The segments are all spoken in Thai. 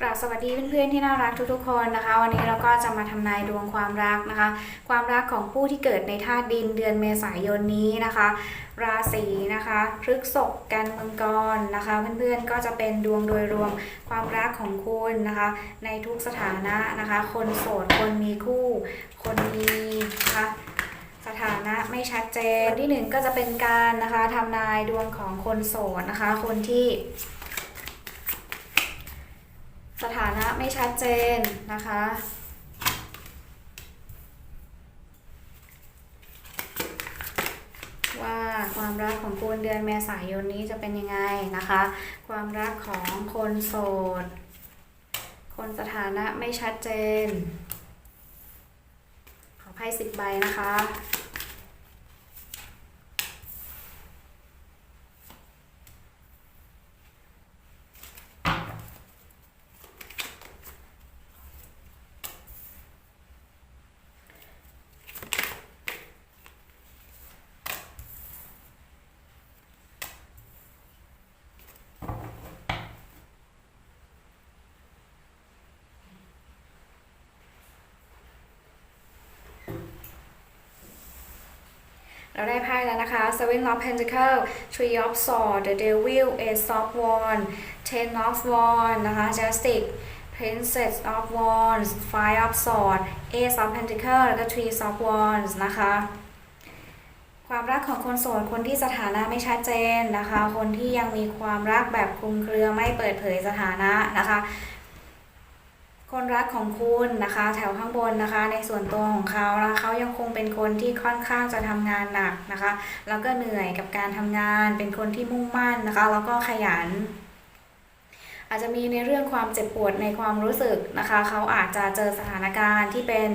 กราบสวัสดีเพื่อนๆที่น่ารักทุกๆคนนะคะ วันนี้เราก็จะมาทำนายดวงความรักนะคะ ความรักของผู้ที่เกิดในธาตุดินเดือนเมษายนนี้นะคะ ราศีนะคะพฤกษภกันมังกรนะคะ เพื่อนๆก็จะเป็นดวงโดยรวมความรักของคุณนะคะ ในทุกสถานะนะคะ คนโสดคนมีคู่ คนมีนะคะสถานะไม่ชัดเจนที่หนึ่งก็จะเป็นการนะคะทำนายดวงของคนโสดนะคะ คนที่ สถานะไม่ชัดเจนนะคะ ว่าความรักของคุณเดือนเมษายนนี้จะเป็นยังไงนะคะ ความรักของคนโสด คนสถานะไม่ชัดเจน ขอไพ่สิบใบนะคะ เราได้ไพ่แล้วนะคะ Seven of Pentacles Three of Swords The Devil Ace of Wands Ten of Wands นะคะ Justice Princess of Wands Five of Swords Ace of Pentacles แล้วก็ Three of Wands นะคะความรักของคนโสดคนที่สถานะไม่ชัดเจนนะคะ คนที่ยังมีความรักแบบคลุมเครือไม่เปิดเผยสถานะนะคะ คนรักของคุณนะคะ แถวข้างบนนะคะ ในส่วนตัวของเขาแล้วเขายังคงเป็นคนที่ค่อนข้างจะทำงานหนักนะคะ แล้วก็เหนื่อยกับการทำงาน เป็นคนที่มุ่งมั่นนะคะ แล้วก็ขยัน อาจจะมีในเรื่องความเจ็บปวดในความรู้สึกนะคะ เขาอาจจะเจอสถานการณ์ที่เป็น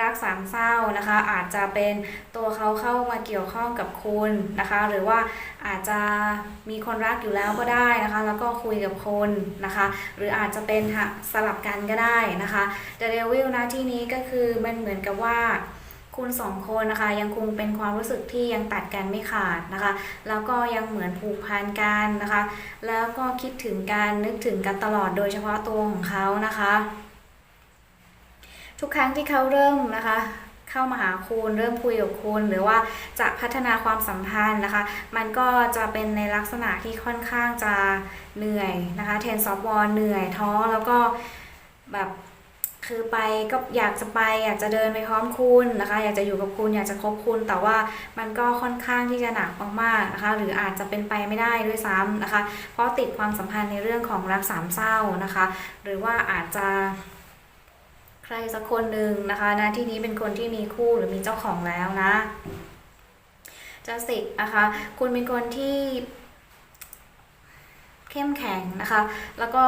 รักสามเศร้านะคะ อาจจะเป็นตัวเขาเข้ามาเกี่ยวข้องกับคุณนะคะ หรือว่าอาจจะมีคนรักอยู่แล้วก็ได้นะคะ แล้วก็คุยกับคนนะคะ หรืออาจจะเป็นสลับกันก็ได้นะคะ The Devil นะที่นี้ก็คือมันเหมือนกับว่า คุณสองคนนะคะยังคงเป็นความรู้สึกที่ยังตัดกันไม่ขาดนะคะ แล้วก็ยังเหมือนผูกพันกันนะคะ แล้วก็คิดถึงกันนึกถึงกันตลอดโดยเฉพาะตัวของเขานะคะ ทุกครั้งที่เขาเริ่มนะคะเข้ามาหาคุณเริ่มคุยกับคุณหรือว่าจะพัฒนาความสัมพันธ์นะคะ มันก็จะเป็นในลักษณะที่ค่อนข้างจะเหนื่อยนะคะเทนซอฟวอลเหนื่อยท้อแล้วก็แบบ คือไปก็อยากจะไปอยากจะเดินไปพร้อมคุณนะคะ อยากจะอยู่กับคุณอยากจะคบคุณ แต่ว่ามันก็ค่อนข้างที่จะหนักมากๆนะคะ หรืออาจจะเป็นไปไม่ได้ด้วยซ้ำนะคะ เพราะติดความสัมพันธ์ในเรื่องของรักสามเศร้านะคะ หรือว่าอาจจะใครสักคนหนึ่งนะคะนะที่นี้เป็นคนที่มีคู่หรือมีเจ้าของแล้วนะจ้าสิกนะคะ คุณเป็นคนที่ เข้มแข็งนะคะ แล้วก็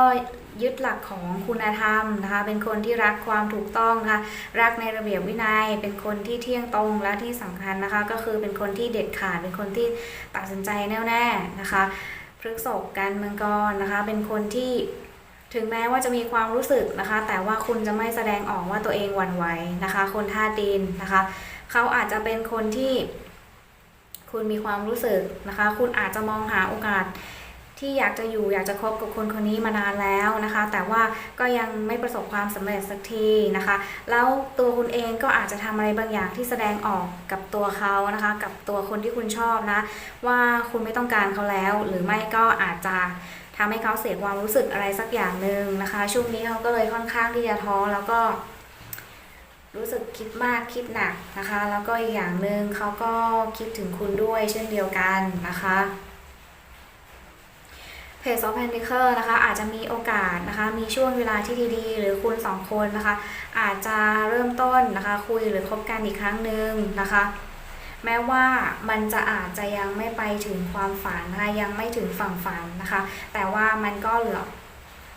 ยึดหลักของคุณธรรมนะคะ เป็นคนที่รักความถูกต้องนะคะ รักในระเบียบวินัย เป็นคนที่เที่ยงตรง และที่สำคัญนะคะ ก็คือเป็นคนที่เด็ดขาด เป็นคนที่ตัดสินใจแน่วแน่นะคะพฤกษกการเมืองกรนะคะ เป็นคนที่ถึงแม้ว่าจะมีความรู้สึกนะคะ แต่ว่าคุณจะไม่แสดงออกว่าตัวเองหวั่นไหวนะคะ คนท่าดินนะคะ เขาอาจจะเป็นคนที่คุณมีความรู้สึกนะคะ คุณอาจจะมองหาโอกาส ที่อยากจะอยู่อยากจะคบกับคนคนนี้มานานแล้วนะคะ แต่ว่าก็ยังไม่ประสบความสำเร็จสักทีนะคะ แล้วตัวคุณเองก็อาจจะทำอะไรบางอย่างที่แสดงออกกับตัวเขานะคะ กับตัวคนที่คุณชอบนะ ว่าคุณไม่ต้องการเขาแล้ว หรือไม่ก็อาจจะทำให้เขาเสียความรู้สึกอะไรสักอย่างหนึ่งนะคะ ช่วงนี้เขาก็เลยค่อนข้างที่จะท้อแล้วก็รู้สึกคิดมากคิดหนักนะคะ แล้วก็อีกอย่างหนึ่งเขาก็คิดถึงคุณด้วยเช่นเดียวกันนะคะ จซอฟแพนดิเคอร์นะคะอาจจะมีโอกาสนะคะมีช่วงเวลาที่ดีๆ หรือคุณสองคนนะคะ อาจจะเริ่มต้นนะคะคุยหรือคบกันอีกครั้งหนึ่งนะคะแม้ว่ามันจะอาจจะยังไม่ไปถึงความฝันนะคะยังไม่ถึงฝั่งฝันนะคะ แต่ว่ามันก็เหลือ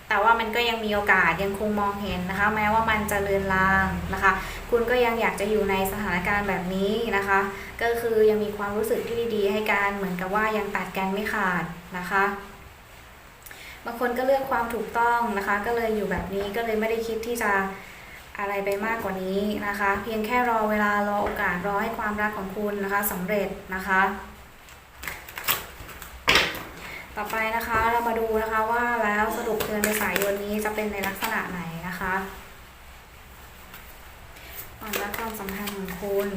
แต่ว่ามันก็ยังมีโอกาสยังคงมองเห็นนะคะ แม้ว่ามันจะเลือนลางนะคะ คุณก็ยังอยากจะอยู่ในสถานการณ์แบบนี้นะคะ ก็คือยังมีความรู้สึกที่ดีๆ ให้กันเหมือนกับว่ายังตัดกันไม่ขาดนะคะ บางคนก็เลือกความถูกต้องนะคะ ก็เลยอยู่แบบนี้ก็เลยไม่ได้คิดที่จะอะไรไปมากกว่านี้นะคะ เพียงแค่รอเวลารอโอกาสรอให้ความรักของคุณนะคะสำเร็จนะคะ ต่อไปนะคะเรามาดูนะคะว่าแล้วสรุปเดือนเมษายนนี้จะเป็นในลักษณะไหนนะคะความรักความสัมพันธ์ของคุณ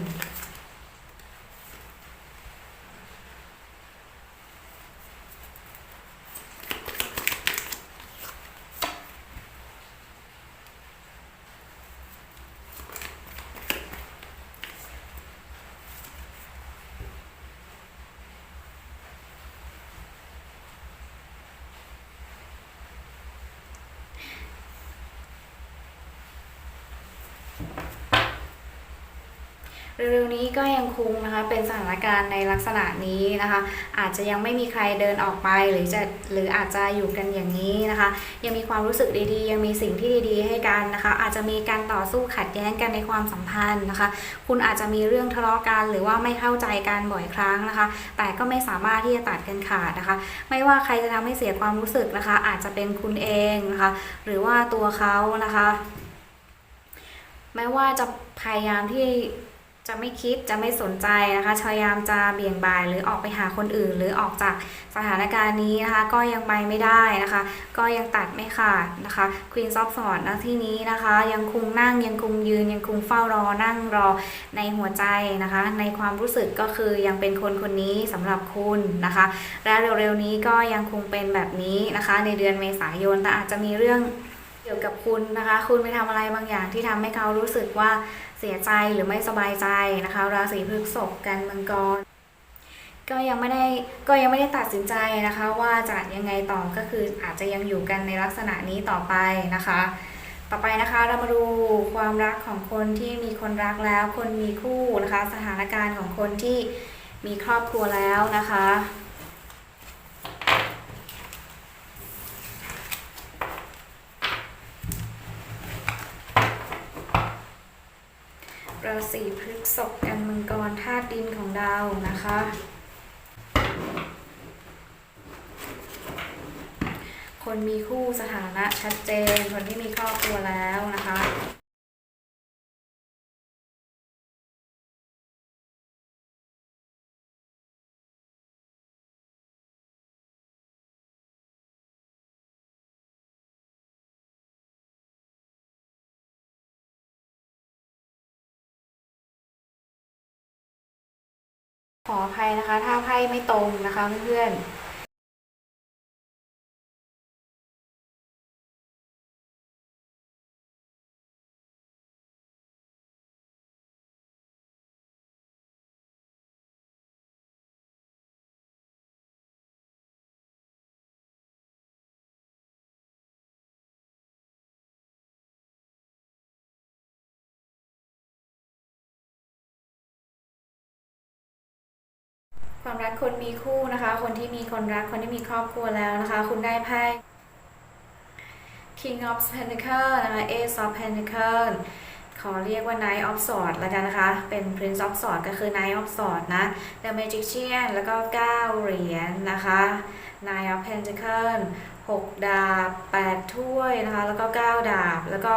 เร็วๆนี้ก็ยังคงนะคะเป็นสถานการณ์ในลักษณะนี้นะคะ อาจจะยังไม่มีใครเดินออกไปหรือจะหรืออาจจะอยู่กันอย่างนี้นะคะ ยังมีความรู้สึกดีๆ ยังมีสิ่งที่ดีๆ ให้กันนะคะ อาจจะมีการต่อสู้ขัดแย้งกันในความสัมพันธ์นะคะ คุณอาจจะมีเรื่องทะเลาะกันหรือว่าไม่เข้าใจกันบ่อยครั้งนะคะ แต่ก็ไม่สามารถที่จะตัดกันขาดนะคะ ไม่ว่าใครจะทำให้เสียความรู้สึกนะคะ อาจจะเป็นคุณเองนะคะ หรือว่าตัวเขานะคะไม่ว่าจะพยายามที่ จะไม่คิดจะไม่สนใจนะคะพยายามจะเบี่ยงบายหรือออกไปหาคนอื่น หรือออกจากสถานการณ์นี้นะคะ ก็ยังไปไม่ได้นะคะ ก็ยังตัดไม่ขาดนะคะ Queen of Swords ณที่นี้นะคะ ยังคงนั่งยังคงยืนยังคงเฝ้ารอนั่งรอในหัวใจนะคะ ในความรู้สึกก็คือยังเป็นคนคนนี้สำหรับคุณนะคะ และเร็วๆนี้ก็ยังคงเป็นแบบนี้นะคะ ในเดือนเมษายนแต่อาจจะมีเรื่องเกี่ยวกับคุณนะคะ คุณไปทำอะไรบางอย่างที่ทำให้เขารู้สึกว่า สียใจหรือไม่สบายใจนะคะ ราศีพฤษภกันมังกรก็ยังไม่ได้ก็ยังไม่ได้ตัดสินใจนะคะ ว่าจะยังไงต่อก็คืออาจจะยังอยู่กันในลักษณะนี้ต่อไปนะคะ ต่อไปนะคะเรามาดูความรักของคนที่มีคนรักแล้ว คนมีคู่นะคะ สถานการณ์ของคนที่มีครอบครัวแล้วนะคะ ราศีพฤษภกันมังกรธาตุดินของดาวนะคะ คนมีคู่สถานะชัดเจน คนที่มีครอบครัวแล้วนะคะ ขออภัยนะคะ ถ้าไพ่ไม่ตรงนะคะเพื่อนๆ ความรักคนมีคู่นะคะ คนที่มีคนรักคนที่มีครอบครัวแล้วนะคะ คุณได้ไพ่ King of Pentacle นะคะ Ace of Pentacle ขอเรียกว่า Knight of Swords แล้วกันนะคะ เป็น Prince of Swords ก็คือ Knight of Swords นะ The Magician แล้วก็ 9 เหรียญนะคะ Nine of Pentacle 6ดาบ 8 ถ้วยนะคะ แล้วก็ 9 ดาบ แล้วก็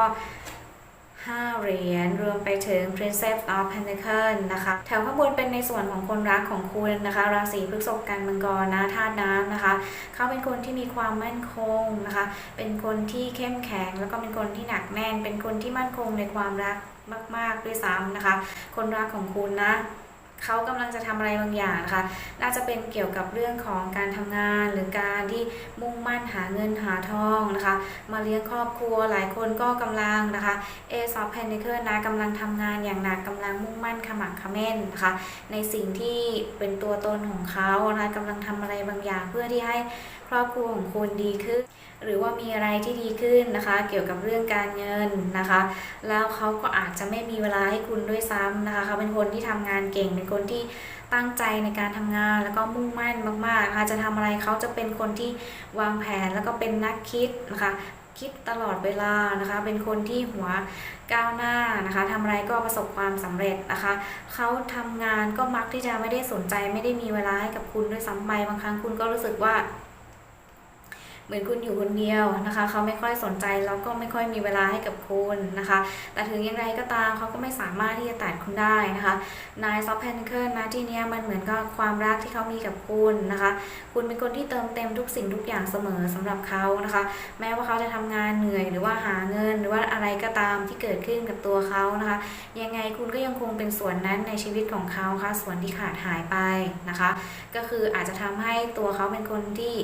5 เหรียญรวมไปถึง Princess of Pentacle นะคะแถวข้างบนเป็นในส่วนของคนรักของคุณนะคะ ราศีพฤษภกันมังกรนะธาตุน้ำนะคะ เขาเป็นคนที่มีความมั่นคงนะคะ เป็นคนที่เข้มแข็ง แล้วก็เป็นคนที่หนักแน่น เป็นคนที่มั่นคงในความรักมาก ๆ ด้วยซ้ำนะคะ คนรักของคุณนะ เขากำลังจะทำอะไรบางอย่างนะคะ น่าจะเป็นเกี่ยวกับเรื่องของการทำงานหรือการที่มุ่งมั่นหาเงินหาทองนะคะ มาเลี้ยงครอบครัวหลายคนก็กำลังนะคะเอซอฟแพนเคิลนะกำลังทำงานอย่างหนักกำลังมุ่งมั่นขมักเขม้นนะคะ ในสิ่งที่เป็นตัวตนของเขานะคะกำลังทำอะไรบางอย่างเพื่อที่ให้ครอบครัวของคุณดีขึ้น หรือว่ามีอะไรที่ดีขึ้นนะคะ เกี่ยวกับเรื่องการเงินนะคะ แล้วเขาก็อาจจะไม่มีเวลาให้คุณด้วยซ้ำนะคะเขาเป็นคนที่ทำงานเก่งเป็นคนที่ตั้งใจในการทำงานแล้วก็มุ่งมั่นมากๆนะคะจะทำอะไรเขาจะเป็นคนที่วางแผนแล้วก็เป็นนักคิดนะคะคิดตลอดเวลานะคะ เป็นคนที่หัวก้าวหน้านะคะทำอะไรก็ประสบความสำเร็จนะคะ เขาทำงานก็มักที่จะไม่ได้สนใจ ไม่ได้มีเวลาให้กับคุณด้วยซ้ำไปบางครั้งคุณก็รู้สึกว่า เหมือนคุณอยู่คนเดียวนะคะ เขาไม่ค่อยสนใจแล้วก็ไม่ค่อยมีเวลาให้กับคุณนะคะ แต่ถึงอย่างไรก็ตามเขาก็ไม่สามารถที่จะตัดคุณได้นะคะนายซอฟแพนเคิลนะที่เนี้ยมันเหมือนกับความรักที่เขามีกับคุณนะคะ คุณเป็นคนที่เติมเต็มทุกสิ่งทุกอย่างเสมอสำหรับเขานะคะ แม้ว่าเขาจะทำงานเหนื่อยหรือว่าหาเงิน หรือว่าอะไรก็ตามที่เกิดขึ้นกับตัวเขานะคะ ยังไงคุณก็ยังคงเป็นส่วนนั้นในชีวิตของเขาค่ะส่วนที่ขาดหายไปนะคะ ก็คืออาจจะทำให้ตัวเขาเป็นคนที่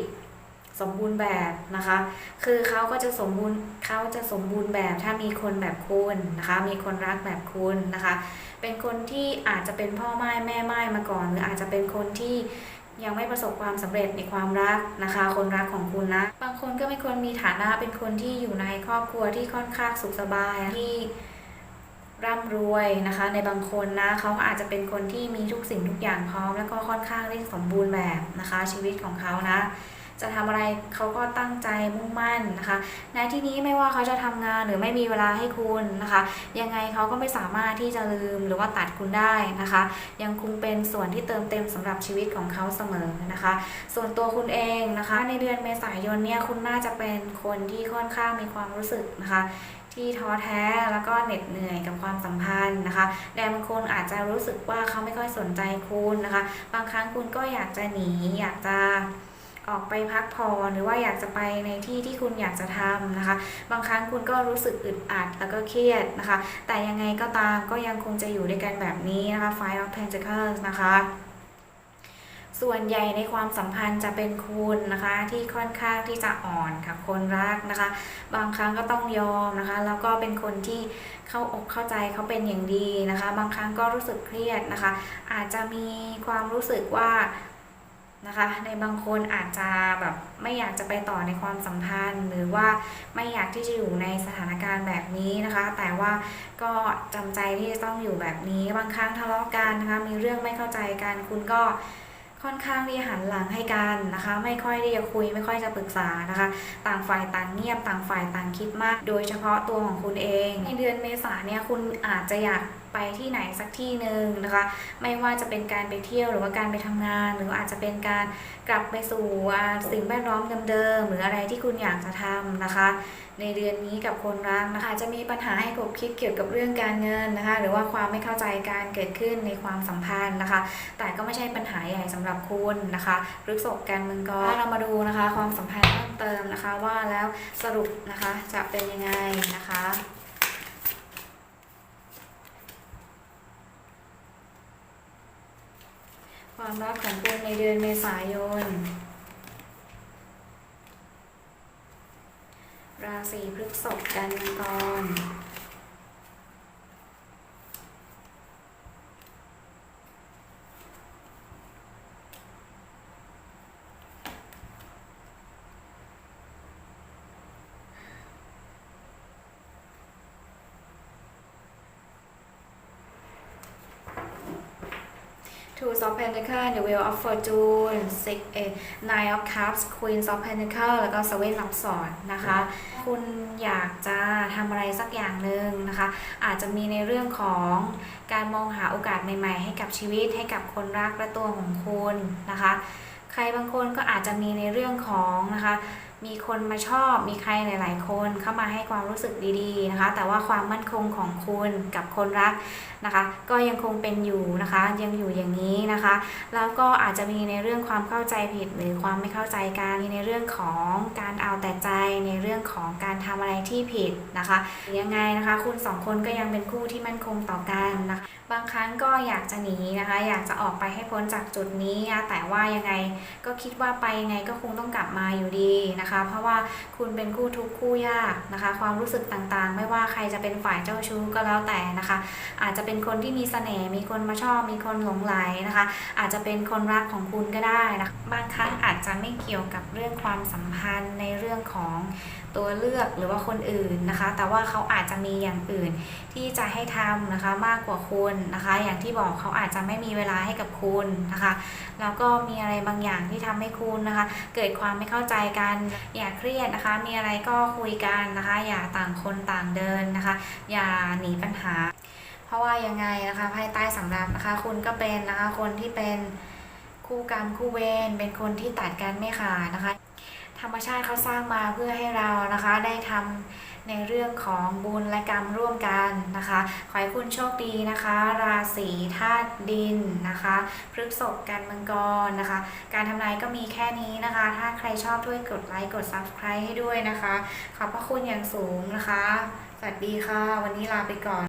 สมบูรณ์แบบนะคะ คือเขาก็จะสมบูรณ์เขาจะสมบูรณ์แบบถ้ามีคนแบบคุณนะคะ มีคนรักแบบคุณนะคะ เป็นคนที่อาจจะเป็นพ่อไม้แม่ไม้มาก่อน หรืออาจจะเป็นคนที่ยังไม่ประสบความสำเร็จในความรักนะคะ คนรักของคุณนะ บางคนก็เป็นคนมีฐานะเป็นคนที่อยู่ในครอบครัวที่ค่อนข้างสุขสบายที่ร่ำรวยนะคะ ในบางคนนะเขาอาจจะเป็นคนที่มีทุกสิ่งทุกอย่างพร้อม แล้วก็ค่อนข้างที่สมบูรณ์แบบนะคะ ชีวิตของเขานะ จะทำอะไรเขาก็ตั้งใจมุ่งมั่นนะคะในที่นี้ไม่ว่าเขาจะทำงานหรือไม่มีเวลาให้คุณนะคะ ยังไงเขาก็ไม่สามารถที่จะลืมหรือว่าตัดคุณได้นะคะ ยังคงเป็นส่วนที่เติมเต็มสำหรับชีวิตของเขาเสมอนะคะ ส่วนตัวคุณเองนะคะ ในเดือนเมษายนเนี่ยคุณน่าจะเป็นคนที่ค่อนข้างมีความรู้สึกนะคะที่ท้อแท้แล้วก็เหน็ดเหนื่อยกับความสัมพันธ์นะคะ แต่บางคนอาจจะรู้สึกว่าเขาไม่ค่อยสนใจคุณนะคะ บางครั้งคุณก็อยากจะหนีอยากจะ ออกไปพักผ่อนหรือว่าอยากจะไปในที่ที่คุณอยากจะทำนะคะ บางครั้งคุณก็รู้สึกอึดอัดแล้วก็เครียดนะคะ แต่ยังไงก็ตามก็ยังคงจะอยู่ด้วยกันแบบนี้นะคะ Five of Pentacles นะคะส่วนใหญ่ในความสัมพันธ์จะเป็นคุณนะคะที่ค่อนข้างที่จะอ่อนค่ะคนรักนะคะ บางครั้งก็ต้องยอมนะคะ แล้วก็เป็นคนที่เข้าอกเข้าใจเขาเป็นอย่างดีนะคะ บางครั้งก็รู้สึกเครียดนะคะ อาจจะมีความรู้สึกว่า นะคะ ในบางคนอาจจะแบบไม่อยากจะไปต่อในความสัมพันธ์ หรือว่าไม่อยากที่จะอยู่ในสถานการณ์แบบนี้นะคะ แต่ว่าก็จำใจที่จะต้องอยู่แบบนี้ บางครั้งทะเลาะกันนะคะ มีเรื่องไม่เข้าใจกันคุณก็ค่อนข้างที่จะหันหลังให้กันนะคะ ไม่ค่อยที่จะคุยไม่ค่อยจะปรึกษานะคะ ต่างฝ่ายต่างเงียบต่างฝ่ายต่างคิดมาก โดยเฉพาะตัวของคุณเอง ในเดือนเมษาเนี่ยคุณอาจจะอยาก ไปที่ไหนสักที่หนึ่งนะคะ ไม่ว่าจะเป็นการไปเที่ยวหรือว่าการไปทำงาน หรืออาจจะเป็นการกลับไปสู่สิ่งแวดล้อมเดิมๆหรืออะไรที่คุณอยากจะทำนะคะ ในเดือนนี้กับคนรักนะคะอาจจะมีปัญหาให้คบคิดเกี่ยวกับเรื่องการเงินนะคะ หรือว่าความไม่เข้าใจการเกิดขึ้นในความสัมพันธ์นะคะ แต่ก็ไม่ใช่ปัญหาใหญ่สำหรับคุณนะคะพฤกษบการเมืองกรเรามาดูนะคะ ความสัมพันธ์เพิ่มเติมนะคะ ว่าแล้วสรุปนะคะจะเป็นยังไงนะคะ ความรักของคุณในเดือนเมษายน ราศีพฤษภกันมังกร Two of Pentacles The Wheel of Fortune Six Nine of Cups Queen of Pentacles แล้วก็ Seven of Swords นะคะ คุณอยากจะทำอะไรสักอย่างหนึ่งนะคะ อาจจะมีในเรื่องของการมองหาโอกาสใหม่ๆ ให้กับชีวิตให้กับคนรักและตัวของคุณนะคะ ใครบางคนก็อาจจะมีในเรื่องของนะคะ มีคนมาชอบ มีใครหลาย ๆ คนเข้ามาให้ความรู้สึกดี ๆ นะคะ แต่ว่าความมั่นคงของคุณกับคนรักนะคะ ก็ยังคงเป็นอยู่นะคะ ยังอยู่อย่างนี้นะคะ แล้วก็อาจจะมีในเรื่องความเข้าใจผิดหรือความไม่เข้าใจกันในเรื่องของการเอาแต่ใจ ในเรื่องของการทำอะไรที่ผิดนะคะ ยังไงนะคะ คุณสองคนก็ยังเป็นคู่ที่มั่นคงต่อกันนะคะ บางครั้งก็อยากจะหนีนะคะ อยากจะออกไปให้พ้นจากจุดนี้ แต่ว่ายังไงก็คิดว่าไปยังไงก็คงต้องกลับมาอยู่ดีนะคะเพราะว่าคุณเป็นคู่ทุกคู่ยากนะคะ ความรู้สึกต่างๆ ไม่ว่าใครจะเป็นฝ่ายเจ้าชู้ก็แล้วแต่นะคะ อาจจะเป็นคนที่มีเสน่ห์มีคนมาชอบมีคนหลงไหลนะคะ อาจจะเป็นคนรักของคุณก็ได้นะะบางครั้งอาจจะไม่เกี่ยวกับเรื่องความสัมพันธ์ในเรื่องของ ตัวเลือกหรือว่าคนอื่นนะคะ แต่ว่าเขาอาจจะมีอย่างอื่นที่จะให้ทำนะคะมากกว่าคุณนะคะ อย่างที่บอกเขาอาจจะไม่มีเวลาให้กับคุณนะคะ แล้วก็มีอะไรบางอย่างที่ทำให้คุณนะคะ เกิดความไม่เข้าใจกัน อย่าเครียดนะคะ มีอะไรก็คุยกันนะคะ อย่าต่างคนต่างเดินนะคะ อย่าหนีปัญหา เพราะว่ายังไงนะคะภายใต้สำรับนะคะ คุณก็เป็นนะคะคนที่เป็นคู่กรรมคู่เวรเป็นคนที่ตัดกันไม่ขาดนะคะ ธรรมชาติเขาสร้างมาเพื่อให้เรานะคะได้ทำในเรื่องของบุญและกรรมร่วมกันนะคะ ขอให้คุณโชคดีนะคะ ราศีธาตุดินนะคะพฤกษภกันมังกรนะคะ การทำนายก็มีแค่นี้นะคะ ถ้าใครชอบด้วยกดไลค์กด subscribe ให้ด้วยนะคะ ขอบพระคุณอย่างสูงนะคะ สวัสดีค่ะ วันนี้ลาไปก่อน